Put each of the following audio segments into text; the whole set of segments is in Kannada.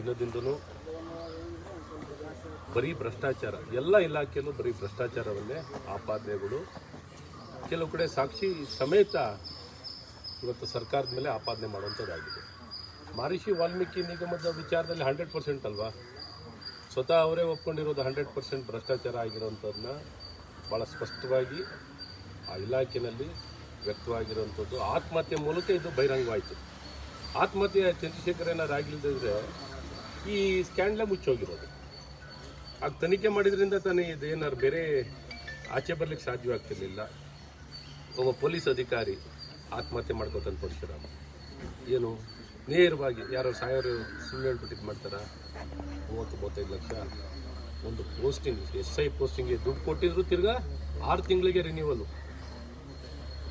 ದಿನದಿಂದನೂ ಬರೀ ಭ್ರಷ್ಟಾಚಾರ, ಎಲ್ಲ ಇಲಾಖೆಯಲ್ಲೂ ಬರೀ ಭ್ರಷ್ಟಾಚಾರವನ್ನೇ ಆಪಾದನೆಗಳು. ಕೆಲವು ಕಡೆ ಸಾಕ್ಷಿ ಸಮೇತ ಇವತ್ತು ಸರ್ಕಾರದ ಮೇಲೆ ಆಪಾದನೆ ಮಾಡುವಂಥದ್ದಾಗಿದೆ. ಮಹರ್ಷಿ ವಾಲ್ಮೀಕಿ ನಿಗಮದ ವಿಚಾರದಲ್ಲಿ ಹಂಡ್ರೆಡ್ ಪರ್ಸೆಂಟ್ ಅಲ್ವಾ? ಸ್ವತಃ ಅವರೇ ಒಪ್ಕೊಂಡಿರೋದು ಹಂಡ್ರೆಡ್ ಪರ್ಸೆಂಟ್ ಭ್ರಷ್ಟಾಚಾರ ಆಗಿರೋಂಥದ್ದನ್ನ ಭಾಳ ಸ್ಪಷ್ಟವಾಗಿ ಆ ಇಲಾಖೆಯಲ್ಲಿ ವ್ಯಕ್ತವಾಗಿರುವಂಥದ್ದು ಆತ್ಮಹತ್ಯೆ ಮೂಲಕ ಇದು ಬಹಿರಂಗವಾಯಿತು. ಆತ್ಮಹತ್ಯೆ ಚಂದ್ರಶೇಖರ್ ಏನಾದ್ರು ಆಗಿಲ್ಲದಿದ್ರೆ ಈ ಸ್ಕ್ಯಾಂಡ್ಲೇ ಮುಚ್ಚೋಗಿರೋದು ಆಗ ತನಿಖೆ ಮಾಡಿದ್ರಿಂದ ತಾನೇ ಇದೇನಾರು ಬೇರೆ ಆಚೆ ಬರ್ಲಿಕ್ಕೆ ಸಾಧ್ಯವಾಗ್ತಿರ್ಲಿಲ್ಲ. ಒಬ್ಬ ಪೊಲೀಸ್ ಅಧಿಕಾರಿ ಆತ್ಮಹತ್ಯೆ ಮಾಡ್ಕೋತಾನೆ ಪರಶುರಾಮ ಏನು? ನೇರವಾಗಿ ಯಾರೋ ಸಾಯೋರು ಸುಳ್ಳು ಹೇಳ್ಬಿಟ್ಟಿದ್ದು ಮಾಡ್ತಾರ. ಮೂವತ್ತು ಮೂವತ್ತೈದು ಲಕ್ಷ ಒಂದು ಪೋಸ್ಟಿಂಗ್ ಎಸ್ ಐ ಪೋಸ್ಟಿಂಗ್ಗೆ ದುಡ್ಡು ಕೊಟ್ಟಿದ್ರು ತಿರ್ಗಾ ಆರು ತಿಂಗಳಿಗೆ ರಿನ್ಯೂವಲು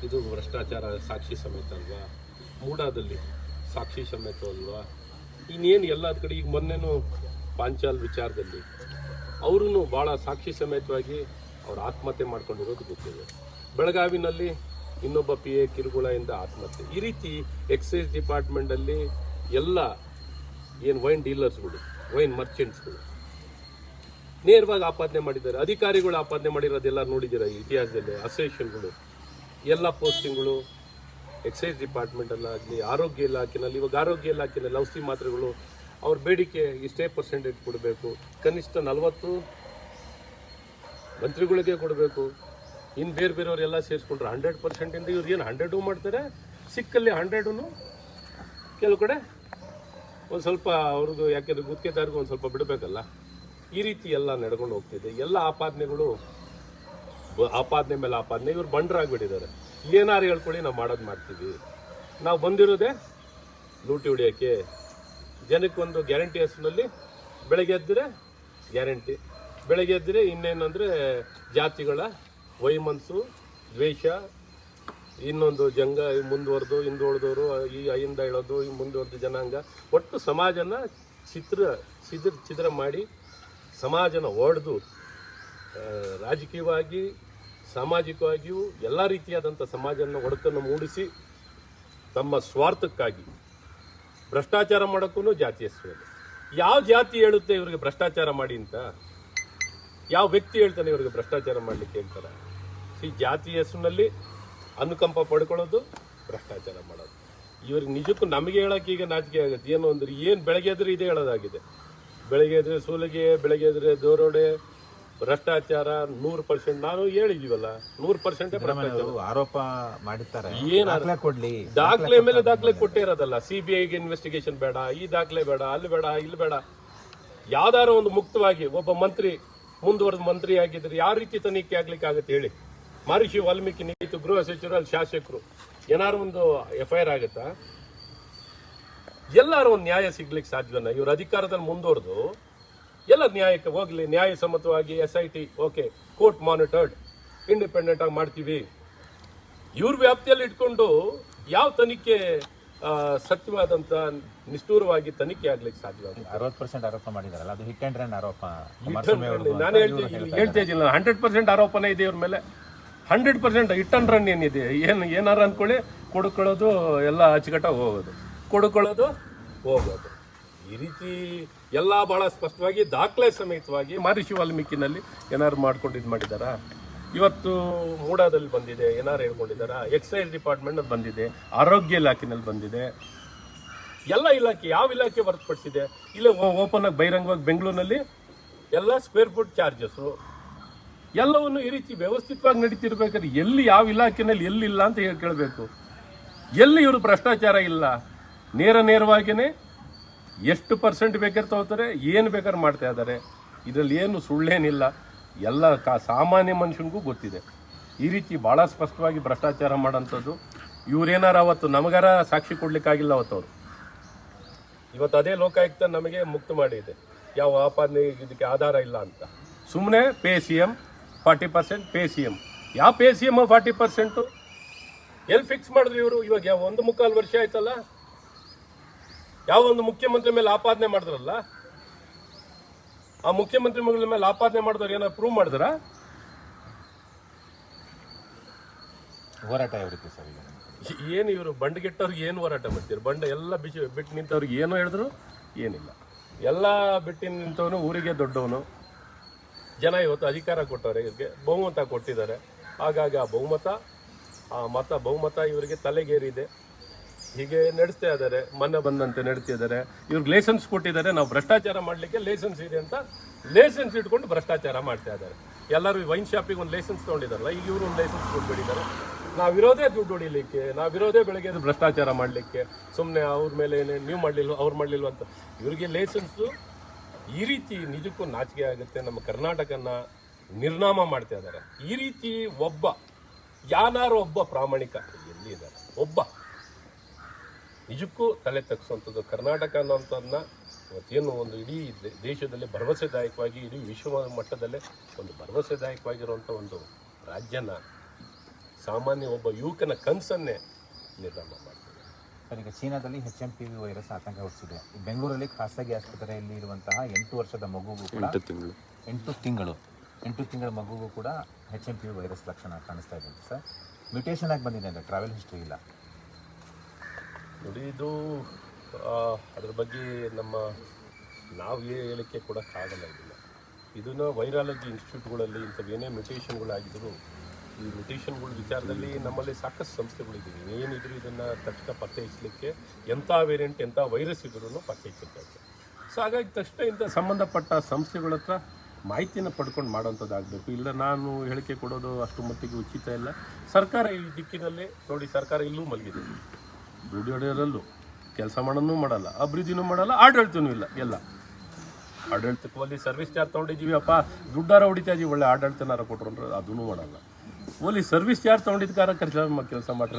ಇದು ಭ್ರಷ್ಟಾಚಾರ ಸಾಕ್ಷಿ ಸಮೇತ ಅಲ್ವಾ? ಮೂಡಾದಲ್ಲಿ ಸಾಕ್ಷಿ ಸಮೇತ ಅಲ್ವಾ? ಇನ್ನೇನು ಎಲ್ಲದ ಕಡೆ ಈಗ ಮೊನ್ನೆನೂ ಪಾಂಚಾಲ್ ವಿಚಾರದಲ್ಲಿ ಅವರು ಭಾಳ ಸಾಕ್ಷಿ ಸಮೇತವಾಗಿ ಅವ್ರು ಆತ್ಮಹತ್ಯೆ ಮಾಡ್ಕೊಂಡಿರೋದು ಗೊತ್ತಿದೆ. ಬೆಳಗಾವಿನಲ್ಲಿ ಇನ್ನೊಬ್ಬ ಪಿ ಎ ಕಿರುಗುಳದಿಂದ ಆತ್ಮಹತ್ಯೆ. ಈ ರೀತಿ ಎಕ್ಸೈಸ್ ಡಿಪಾರ್ಟ್ಮೆಂಟಲ್ಲಿ ಎಲ್ಲ ಏನು ವೈನ್ ಡೀಲರ್ಸ್ಗಳು ವೈನ್ ಮರ್ಚೆಂಟ್ಸ್ಗಳು ನೇರವಾಗಿ ಆಪಾದನೆ ಮಾಡಿದ್ದಾರೆ. ಅಧಿಕಾರಿಗಳು ಆಪಾದನೆ ಮಾಡಿರೋದೆಲ್ಲ ನೋಡಿದ್ದೀರಾ ಇತಿಹಾಸದಲ್ಲಿ? ಅಸೋಸಿಯೇಷನ್ಗಳು ಎಲ್ಲ ಪೋಸ್ಟಿಂಗ್ಗಳು ಎಕ್ಸೈಸ್ ಡಿಪಾರ್ಟ್ಮೆಂಟಲ್ಲಾಗಲಿ ಆರೋಗ್ಯ ಇಲಾಖೆನಲ್ಲಿ, ಇವಾಗ ಆರೋಗ್ಯ ಇಲಾಖೆನಲ್ಲಿ ಔಷಧಿ ಮಾತ್ರೆಗಳು, ಅವ್ರ ಬೇಡಿಕೆ ಇಷ್ಟೇ ಪರ್ಸೆಂಟೇಜ್ ಕೊಡಬೇಕು. ಕನಿಷ್ಠ ನಲವತ್ತು ಮಂತ್ರಿಗಳಿಗೆ ಕೊಡಬೇಕು. ಇನ್ನು ಬೇರೆ ಬೇರೆಯವರೆಲ್ಲ ಸೇರಿಸ್ಕೊಂಡ್ರೆ ಹಂಡ್ರೆಡ್ ಪರ್ಸೆಂಟಿಂದ ಇವ್ರು ಏನು ಹಂಡ್ರೆಡು ಮಾಡ್ತಾರೆ? ಸಿಕ್ಕಲ್ಲಿ ಹಂಡ್ರೆಡೂ ಕೆಲವು ಕಡೆ ಒಂದು ಸ್ವಲ್ಪ ಅವ್ರದ್ದು ಯಾಕೆಂದ್ರೆ ಗುತ್ತಿಗೆದಾರ್ಗೂ ಒಂದು ಸ್ವಲ್ಪ ಬಿಡಬೇಕಲ್ಲ. ಈ ರೀತಿ ಎಲ್ಲ ನಡ್ಕೊಂಡು ಹೋಗ್ತಿದೆ. ಎಲ್ಲ ಆಪಾದನೆಗಳು, ಆಪಾದನೆ ಮೇಲೆ ಆಪಾದನೆ, ಇವ್ರು ಬಂಡರಾಗ್ಬಿಟ್ಟಿದ್ದಾರೆ. ಏನಾರು ಹೇಳ್ಕೊಳ್ಳಿ, ನಾವು ಮಾಡೋದು ಮಾಡ್ತೀವಿ. ನಾವು ಬಂದಿರೋದೆ ಲೂಟಿ ಹೊಡಿಯೋಕ್ಕೆ. ಜನಕ್ಕೊಂದು ಗ್ಯಾರಂಟಿ ಹೆಸರಿನಲ್ಲಿ ಬೆಳಗ್ಗೆ ಎದ್ದರೆ ಗ್ಯಾರಂಟಿ. ಬೆಳಗ್ಗೆ ಎದ್ದರೆ ಇನ್ನೇನಂದರೆ ಜಾತಿಗಳ ವೈಮನಸ್ಸು ದ್ವೇಷ, ಇನ್ನೊಂದು ಜಂಗ ಮುಂದುವರೆದು ಹಿಂದುಳಿದವರು ಈ ಐಂದ ಹೇಳೋದು, ಈ ಮುಂದುವರೆದ ಜನಾಂಗ. ಒಟ್ಟು ಸಮಾಜನ ಚಿತ್ರ ಚಿದ್ರ ಚಿದ್ರ ಮಾಡಿ ಸಮಾಜನ ಒಡೆದು ರಾಜಕೀಯವಾಗಿ ಸಾಮಾಜಿಕವಾಗಿಯೂ ಎಲ್ಲ ರೀತಿಯಾದಂಥ ಸಮಾಜವನ್ನು ಒಡಕನ್ನು ಮೂಡಿಸಿ ತಮ್ಮ ಸ್ವಾರ್ಥಕ್ಕಾಗಿ ಭ್ರಷ್ಟಾಚಾರ ಮಾಡೋಕ್ಕೂ ಜಾತಿ ಹೆಸರು ಯಾವ ಜಾತಿ ಹೇಳುತ್ತೆ ಇವರಿಗೆ ಭ್ರಷ್ಟಾಚಾರ ಮಾಡಿ ಅಂತ? ಯಾವ ವ್ಯಕ್ತಿ ಹೇಳ್ತಾನೆ ಇವರಿಗೆ ಭ್ರಷ್ಟಾಚಾರ ಮಾಡಲಿಕ್ಕೆ ಹೇಳ್ತಾರೆ? ಈ ಜಾತಿ ಹೆಸರಿನಲ್ಲಿ ಅನುಕಂಪ ಪಡ್ಕೊಳ್ಳೋದು, ಭ್ರಷ್ಟಾಚಾರ ಮಾಡೋದು. ಇವ್ರಿಗೆ ನಿಜಕ್ಕೂ ನಮಗೆ ಹೇಳೋಕೆ ಈಗ ನಾಚಿಕೆ ಆಗುತ್ತೆ. ಏನು ಅಂದ್ರೆ ಏನು ಬೆಳಗ್ಗೆ ಎದ್ರೆ ಇದೇ ಹೇಳೋದಾಗಿದೆ. ಬೆಳಗ್ಗೆ ಎದ್ರೆ ಸೂಲಿಗೆ, ಬೆಳಗ್ಗೆ ಎದ್ರೆ ದೋರೋಡೆ ಭ್ರಷ್ಟಾಚಾರ ನೂರು ಪರ್ಸೆಂಟ್ ನಾನು ಹೇಳಿದೀವಲ್ಲ ನೂರು ಪರ್ಸೆಂಟ್ ಆರೋಪ ಮಾಡಿರ್ತಾರೆ. ಏನ್ ಕೊಡ್ಲಿ ದಾಖಲೆ ಮೇಲೆ ದಾಖಲೆ ಕೊಟ್ಟೇ ಇರೋದಲ್ಲ ಸಿ ಬಿ ಐಗೆ ಇನ್ವೆಸ್ಟಿಗೇಷನ್ ಬೇಡ ಈ ದಾಖಲೆ ಬೇಡ ಅಲ್ಲಿ ಬೇಡ ಇಲ್ಲಿ ಬೇಡ. ಯಾವ್ದಾರ ಒಂದು ಮುಕ್ತವಾಗಿ ಒಬ್ಬ ಮಂತ್ರಿ ಮುಂದುವರೆದ ಮಂತ್ರಿ ಆಗಿದ್ರೆ ಯಾವ ರೀತಿ ತನಿಖೆ ಆಗ್ಲಿಕ್ಕೆ ಆಗುತ್ತೆ ಹೇಳಿ. ಮಹರ್ಷಿ ವಾಲ್ಮೀಕಿ ನೀತು ಗೃಹ ಸಚಿವರು ಅಲ್ಲಿ ಶಾಸಕರು. ಏನಾರು ಒಂದು ಎಫ್ ಐ ಆರ್ ಆಗುತ್ತಾ? ಎಲ್ಲಾರು ಒಂದು ನ್ಯಾಯ ಸಿಗ್ಲಿಕ್ಕೆ ಸಾಧ್ಯವನ್ನ ಇವ್ರ ಅಧಿಕಾರದಲ್ಲಿ ಮುಂದುವರೆದು ಎಲ್ಲ ನ್ಯಾಯಕ್ಕೆ ಹೋಗ್ಲಿ ನ್ಯಾಯ ಸಮ್ಮತವಾಗಿ S I T okay court monitored independent ಆಗಿ ಮಾಡ್ತೀವಿ. ಇವ್ರ ವ್ಯಾಪ್ತಿಯಲ್ಲಿ ಇಟ್ಕೊಂಡು ಯಾವ ತನಿಖೆ ಸತ್ಯವಾದಂತ ನಿಷ್ಠೂರವಾಗಿ ತನಿಖೆ ಆಗ್ಲಿಕ್ಕೆ ಸಾಧ್ಯ ಅರವತ್ತು ಪರ್ಸೆಂಟ್ ಆರೋಪ ಮಾಡಿದಾರಲ್ಲ ಅದು ಹಿಟ್ ಅಂಡ್ ರನ್ ಆರೋಪ. ಕುಮಾರಸ್ವಾಮಿ ಅವ್ರದ್ದು ಅಂತ ನಾನು ಹೇಳ್ತೀನಿ ಹೇಳ್ತಾ ಇದ್ದೀನಿ ಹಂಡ್ರೆಡ್ ಪರ್ಸೆಂಟ್ ಆರೋಪನೇ ಇದೆ ಇವ್ರ ಮೇಲೆ. Hundred percent hit and run ಏನಿದೆ? ಏನು ಏನಾರು ಅಂದ್ಕೊಳ್ಳಿ ಕೊಡ್ಕೊಳ್ಳೋದು ಎಲ್ಲ ಅಚ್ಚುಕಟ್ಟಾಗಿ ಹೋಗೋದು. ಕೊಡ್ಕೊಳ್ಳೋದು ಹೋಗೋದು. ಈ ರೀತಿ ಎಲ್ಲ ಬಹಳ ಸ್ಪಷ್ಟವಾಗಿ, ದಾಖಲೆ ಸಮೇತವಾಗಿ ಮಹರ್ಷಿ ವಾಲ್ಮೀಕಿನಲ್ಲಿ ಏನಾರು ಮಾಡ್ಕೊಂಡು ಇದು ಮಾಡಿದಾರಾ? ಇವತ್ತು ಮೂಡಾದಲ್ಲಿ ಬಂದಿದೆ ಏನಾರು ಹೇಳ್ಕೊಂಡಿದ್ದಾರಾ ಎಕ್ಸೈಸ್ ಡಿಪಾರ್ಟ್ಮೆಂಟ್ ಬಂದಿದೆ, ಆರೋಗ್ಯ ಇಲಾಖೆನಲ್ಲಿ ಬಂದಿದೆ. ಎಲ್ಲ ಇಲಾಖೆ, ಯಾವ ಇಲಾಖೆ ಹೊರತುಪಡಿಸಿದೆ? ಇಲ್ಲೇ ಓಪನ್ ಆಗಿ ಬಹಿರಂಗವಾಗಿ ಬೆಂಗಳೂರಿನಲ್ಲಿ ಎಲ್ಲ ಸ್ಕ್ವೇರ್ ಫುಟ್ ಚಾರ್ಜಸ್ಸು ಎಲ್ಲವನ್ನು ಈ ರೀತಿ ವ್ಯವಸ್ಥಿತವಾಗಿ ನಡೀತಿರ್ಬೇಕಾದ್ರೆ ಎಲ್ಲಿ ಯಾವ ಇಲಾಖೆನಲ್ಲಿ ಎಲ್ಲಿಲ್ಲ ಅಂತ ಹೇಳಿ ಕೇಳಬೇಕು. ಎಲ್ಲಿ ಇವರು ಭ್ರಷ್ಟಾಚಾರ ಇಲ್ಲ? ನೇರ ನೇರವಾಗಿಯೇ ಎಷ್ಟು ಪರ್ಸೆಂಟ್ ಬೇಕಾದ್ರೆ ತಗೋತಾರೆ, ಏನು ಬೇಕಾದ್ರೆ ಮಾಡ್ತಾ ಇದ್ದಾರೆ. ಇದರಲ್ಲಿ ಏನು ಸುಳ್ಳೇನಿಲ್ಲ. ಎಲ್ಲ ಕಾ ಸಾಮಾನ್ಯ ಮನುಷ್ಯನಿಗೂ ಗೊತ್ತಿದೆ. ಈ ರೀತಿ ಭಾಳ ಸ್ಪಷ್ಟವಾಗಿ ಭ್ರಷ್ಟಾಚಾರ ಮಾಡೋಂಥದ್ದು ಇವರೇನಾರು ಅವತ್ತು ನಮಗಾರ ಸಾಕ್ಷಿ ಕೊಡ್ಲಿಕ್ಕಾಗಿಲ್ಲ ಅವತ್ತು ಅವರು. ಇವತ್ತು ಅದೇ ಲೋಕಾಯುಕ್ತ ನಮಗೆ ಮುಕ್ತ ಮಾಡಿದೆ. ಯಾವ ಆಪಾದನೆ ಇದಕ್ಕೆ ಆಧಾರ ಇಲ್ಲ ಅಂತ. ಸುಮ್ಮನೆ pay C M forty percent pay C M ಯಾವ pay C M forty percent? ಎಲ್ಲಿ ಫಿಕ್ಸ್ ಮಾಡಿದ್ರು ಇವರು? ಇವಾಗ ಒಂದು ಮುಕ್ಕಾಲು ವರ್ಷ ಆಯ್ತಲ್ಲ? ಯಾವ ಒಂದು ಮುಖ್ಯಮಂತ್ರಿ ಮೇಲೆ ಆಪಾದನೆ ಮಾಡಿದ್ರಲ್ಲ ಆ ಮುಖ್ಯಮಂತ್ರಿ ಮಗಳ ಮೇಲೆ ಆಪಾದನೆ ಮಾಡಿದವ್ರು ಏನಾದ್ರು ಪ್ರೂವ್ ಮಾಡಿದ್ರ? ಹೋರಾಟ ಯಾವ ರೀತಿ ಸರ್ ಏನು ಇವರು ಬಂಡಗೆಟ್ಟವ್ರಿಗೆ ಏನು ಹೋರಾಟ ಮಾಡ್ತೀರಿ? ಬಂಡ ಎಲ್ಲ ಬಿಸಿ ಬಿಟ್ಟು ನಿಂತವ್ರಿಗೆ ಏನೋ ಹೇಳಿದ್ರು ಏನಿಲ್ಲ. ಎಲ್ಲ ಬಿಟ್ಟು ನಿಂತವನು ಊರಿಗೆ ದೊಡ್ಡವನು. ಜನ ಇವತ್ತು ಅಧಿಕಾರ ಕೊಟ್ಟವ್ರೆ ಇವ್ರಿಗೆ ಬಹುಮತ ಕೊಟ್ಟಿದ್ದಾರೆ. ಹಾಗಾಗಿ ಆ ಬಹುಮತ ಆ ಮತ ಬಹುಮತ ಇವರಿಗೆ ತಲೆಗೇರಿದೆ. ಹೀಗೆ ನಡೆಸ್ತಾ ಇದ್ದಾರೆ. ಮೊನ್ನೆ ಬಂದಂತೆ ನಡೀತಾ ಇದ್ದಾರೆ. ಇವ್ರಿಗೆ ಲೈಸೆನ್ಸ್ ಕೊಟ್ಟಿದ್ದಾರೆ. ನಾವು ಭ್ರಷ್ಟಾಚಾರ ಮಾಡಲಿಕ್ಕೆ ಲೈಸೆನ್ಸ್ ಇದೆ ಅಂತ ಲೈಸೆನ್ಸ್ ಇಟ್ಕೊಂಡು ಭ್ರಷ್ಟಾಚಾರ ಮಾಡ್ತಾ ಇದ್ದಾರೆ. ಎಲ್ಲರೂ ವೈನ್ ಶಾಪಿಗೆ ಒಂದು ಲೈಸೆನ್ಸ್ ತೊಗೊಂಡಿದ್ದಾರಲ್ಲ, ಈಗ ಇವರು ಒಂದು ಲೈಸೆನ್ಸ್ ಕೊಟ್ಬಿಟ್ಟಿದ್ದಾರೆ. ನಾವಿರೋದೇ ದುಡ್ಡು ಹೊಡಿಲಿಕ್ಕೆ ನಾವಿರೋದೇ ಬೆಳಗ್ಗೆ ಭ್ರಷ್ಟಾಚಾರ ಮಾಡಲಿಕ್ಕೆ ಸುಮ್ಮನೆ ಅವ್ರ ಮೇಲೆ ನೀವು ಮಾಡಲಿಲ್ಲ ಅವ್ರು ಮಾಡಲಿಲ್ಲ ಅಂತ. ಇವರಿಗೆ ಲೈಸೆನ್ಸು ಈ ರೀತಿ ನಿಜಕ್ಕೂ ನಾಚಿಕೆ ಆಗುತ್ತೆ. ನಮ್ಮ ಕರ್ನಾಟಕನ ನಿರ್ನಾಮ ಮಾಡ್ತಾ ಇದ್ದಾರೆ. ಈ ರೀತಿ ಒಬ್ಬ, ಯಾನಾರು ಒಬ್ಬ ಪ್ರಾಮಾಣಿಕ ಎಲ್ಲಿದ್ದಾರೆ ಒಬ್ಬ. ನಿಜಕ್ಕೂ ತಲೆ ತಗ್ಸುವಂಥದ್ದು ಕರ್ನಾಟಕ ಅನ್ನೋಂಥದನ್ನ ಇವತ್ತೇನು ಒಂದು ಇಡೀ ದೇಶದಲ್ಲಿ ಭರವಸೆದಾಯಕವಾಗಿ ಇಡೀ ವಿಶ್ವ ಮಟ್ಟದಲ್ಲೇ ಒಂದು ಭರವಸೆದಾಯಕವಾಗಿರುವಂಥ ಒಂದು ರಾಜ್ಯನ ಸಾಮಾನ್ಯ ಒಬ್ಬ ಯುವಕನ ಕನಸನ್ನೇ ನಿರ್ನಾಮ ಮಾಡ್ತಾರೆ ಸರ್ ಈಗ ಚೀನಾದಲ್ಲಿ H M P V virus ಆತಂಕ ಹುಟ್ಟಿಸಿದೆ. ಈ ಬೆಂಗಳೂರಲ್ಲಿ ಖಾಸಗಿ ಆಸ್ಪತ್ರೆಯಲ್ಲಿ ಇರುವಂತಹ ಎಂಟು ವರ್ಷದ ಮಗುಗೂ ಕೂಡ ತಿಂಗಳು. ಎಂಟು ತಿಂಗಳು. ಎಂಟು ತಿಂಗಳ ಮಗುಗೂ ಕೂಡ H M P V virus ಲಕ್ಷಣ ಕಾಣಿಸ್ತಾ ಇದೆ ಸರ್. ಮ್ಯೂಟೇಷನ್ ಆಗಿ ಬಂದಿದೆ ಅಂದರೆ ಟ್ರಾವೆಲ್ ಹಿಸ್ಟ್ರಿ ಇಲ್ಲ. ನೋಡಿ ಇದು ಆ, ಅದ್ರ ಬಗ್ಗೆ ನಮ್ಮ ನಾವು ಏ- ಹೇಳಿಕೆ ಕೊಡೋಕ್ಕಾಗಲ್ಲ ಇದನ್ನು. ಇದನ್ನು ವೈರಾಲಜಿ ಇನ್ಸ್ಟಿಟ್ಯೂಟ್ಗಳಲ್ಲಿ ಇಂಥವೇನೇ ಮ್ಯೂಟೇಷನ್ಗಳಾಗಿದ್ರು ಈ ಮ್ಯೂಟೇಷನ್ಗಳ ವಿಚಾರದಲ್ಲಿ ನಮ್ಮಲ್ಲಿ ಸಾಕಷ್ಟು ಸಂಸ್ಥೆಗಳಿದ್ದೀವಿ ಏನಿದ್ರು ಇದನ್ನು ತಕ್ಷಣ ಪತ್ತೆ ಹಚ್ಚಲಿಕ್ಕೆ ಎಂಥ ವೇರಿಯಂಟ್ ಎಂಥ ವೈರಸ್ ಇದ್ರೂ ಪತ್ತೆ ಹಚ್ಚುತ್ತೆ ಸೊ ಹಾಗಾಗಿ ತಕ್ಷಣ ಇಂಥ ಸಂಬಂಧಪಟ್ಟ ಸಂಸ್ಥೆಗಳ ಹತ್ರ ಮಾಹಿತಿನ ಪಡ್ಕೊಂಡು ಮಾಡೋಂಥದ್ದಾಗಬೇಕು. ಇಲ್ಲ ನಾನು ಹೇಳಿಕೆ ಕೊಡೋದು ಅಷ್ಟು ಮಟ್ಟಿಗೆ ಉಚಿತ ಇಲ್ಲ. ಸರ್ಕಾರ ಈ ದಿಕ್ಕಿನಲ್ಲಿ ನೋಡಿ ಸರ್ಕಾರ ಇಲ್ಲೂ ಮಲಗಿದೆ. ದುಡ್ಡು ಹೊಡೆಯೋರಲ್ಲೂ ಕೆಲಸ ಮಾಡೋನು ಮಾಡಲ್ಲ, ಅಭಿವೃದ್ಧಿನೂ ಮಾಡಲ್ಲ, ಆಡಳಿತನೂ ಇಲ್ಲ, ಎಲ್ಲ. ಆಡಳಿತಕ್ಕೆ ಸರ್ವಿಸ್ ಚಾರ್ಜ್ ತೊಗೊಂಡಿದ್ದೀವಿ ಅಪ್ಪ? ದುಡ್ಡಾರ ಹೊಡಿತಾ ಇದೀವಿ. ಒಳ್ಳೆ ಆಡಳಿತನಾರ ಕೊಟ್ರು ಅಂದ್ರೆ ಅದನ್ನು ಮಾಡಲ್ಲ. ಓಲಿ ಸರ್ವಿಸ್ ಚಾರ್ಜ್ ತೊಗೊಂಡಿದ್ಕಾರ ಕೆಲಸ ಕೆಲಸ ಮಾಡ್ರಿ